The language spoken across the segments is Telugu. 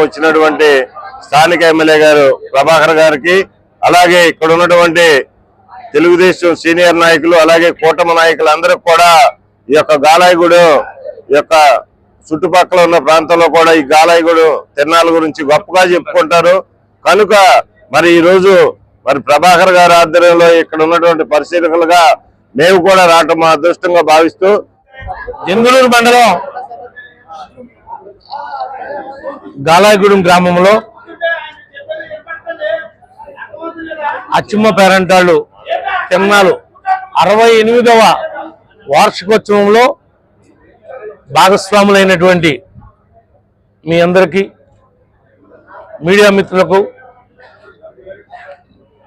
వచ్చినటువంటి స్థానిక ఎమ్మెల్యే గారు ప్రభాకర్ గారికి అలాగే ఇక్కడ ఉన్నటువంటి తెలుగుదేశం సీనియర్ నాయకులు అలాగే కూటమి నాయకులు కూడా ఈ యొక్క గాలాయిగూడు ఈ యొక్క చుట్టుపక్కల ఉన్న ప్రాంతంలో కూడా ఈ గాలాయిగూడు తిరణాల గురించి గొప్పగా చెప్పుకుంటారు. కనుక మరి ఈ రోజు మరి ప్రభాకర్ గారి ఆధ్వర్యంలో ఇక్కడ ఉన్నటువంటి పరిశీలకులుగా మేము కూడా రావటం మా అదృష్టంగా భావిస్తూ. జంగులూరు మండలం గాలాయగూడెం గ్రామంలో అచ్చమ్మ పేరంటాళ్ళు తిన్నాలు అరవై ఎనిమిదవ వార్షికోత్సవంలో భాగస్వాములైనటువంటి మీ అందరికీ మీడియా మిత్రులకు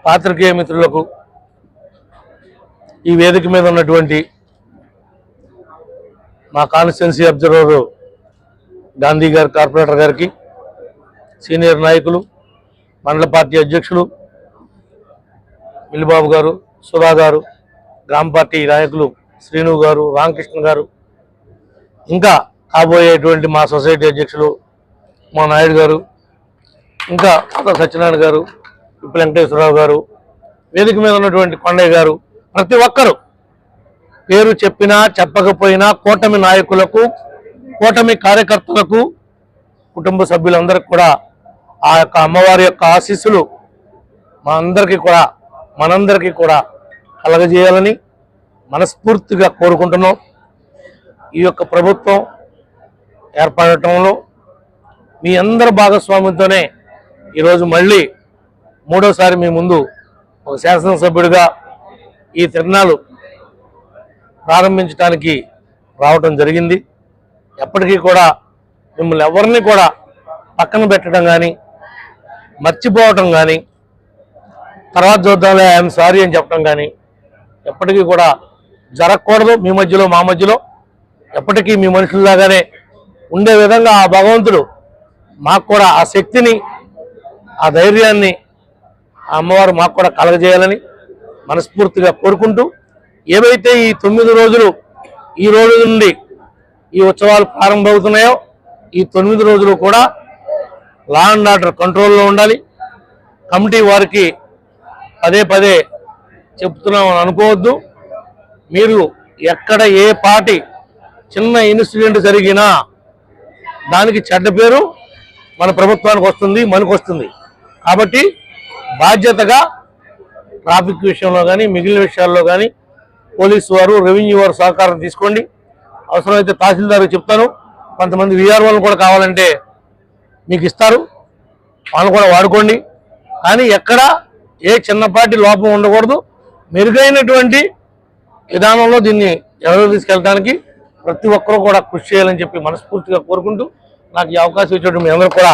పాత్రికేయ మిత్రులకు ఈ వేదిక మీద ఉన్నటువంటి మా కాన్స్టిట్యున్సీ అబ్జర్వరు గాంధీ గారు కార్పొరేటర్ గారికి సీనియర్ నాయకులు మండల పార్టీ అధ్యక్షులు మిల్లిబాబు గారు సుధా గారు గ్రామ పార్టీ నాయకులు శ్రీను గారు రామకృష్ణ గారు ఇంకా కాబోయేటువంటి మా సొసైటీ అధ్యక్షులు మా నాయుడు గారు ఇంకా కొత్త సత్యనారాయణ గారు ఇప్పుడు వెంకటేశ్వరరావు గారు వేదిక మీద ఉన్నటువంటి కొండయ్య గారు ప్రతి ఒక్కరూ పేరు చెప్పినా చెప్పకపోయినా కూటమి నాయకులకు కూటమి కార్యకర్తలకు కుటుంబ సభ్యులందరికీ కూడా ఆ యొక్క అమ్మవారి యొక్క ఆశీస్సులు మా అందరికీ కూడా మనందరికీ కూడా కలగజేయాలని మనస్ఫూర్తిగా కోరుకుంటున్నాం. ఈ యొక్క ప్రభుత్వం ఏర్పడటంలో మీ అందరి భాగస్వామ్యంతోనే ఈరోజు మళ్ళీ మూడోసారి మీ ముందు ఒక శాసనసభ్యుడిగా ఈ తిరణాలు ప్రారంభించడానికి రావటం జరిగింది. ఎప్పటికీ కూడా మిమ్మల్ని ఎవరిని కూడా పక్కన పెట్టడం కానీ మర్చిపోవటం కానీ తర్వాత చూద్దాంలే ఐఎమ్ సారీ అని చెప్పడం కానీ ఎప్పటికీ కూడా జరగకూడదు. మీ మధ్యలో మా మధ్యలో ఎప్పటికీ మీ మనుషుల్లాగానే ఉండే విధంగా ఆ భగవంతుడు మాకు కూడా ఆ శక్తిని ఆ ధైర్యాన్ని ఆ అమ్మవారు మాకు కూడా కలగజేయాలని మనస్ఫూర్తిగా కోరుకుంటూ ఏవైతే ఈ తొమ్మిది రోజులు ఈ రోజు నుండి ఈ ఉత్సవాలు ప్రారంభమవుతున్నాయో ఈ తొమ్మిది రోజులు కూడా లా అండ్ ఆర్డర్ కంట్రోల్లో ఉండాలి. కమిటీ వారికి పదే పదే చెప్తున్నామని అనుకోవద్దు. మీరు ఎక్కడ ఏ పార్టీ చిన్న ఇన్సిడెంట్ జరిగినా దానికి చెడ్డ పేరు మన ప్రభుత్వానికి వస్తుంది మనకు వస్తుంది. కాబట్టి బాధ్యతగా ట్రాఫిక్ విషయంలో కానీ మిగిలిన విషయాల్లో కానీ పోలీసు వారు రెవెన్యూ వారు సహకారం తీసుకోండి. అవసరమైతే తహసీల్దార్ చెప్తాను. కొంతమంది విఆర్ఓలు కూడా కావాలంటే మీకు ఇస్తారు. వాళ్ళు కూడా వాడుకోండి. కానీ ఎక్కడ ఏ చిన్నపాటి లోపం ఉండకూడదు. మెరుగైనటువంటి విధానంలో దీన్ని ఎవరు తీసుకెళ్ళడానికి ప్రతి ఒక్కరూ కూడా కృషి చేయాలని చెప్పి మనస్ఫూర్తిగా కోరుకుంటూ నాకు ఈ అవకాశం ఇచ్చేటువంటి మీ అందరూ కూడా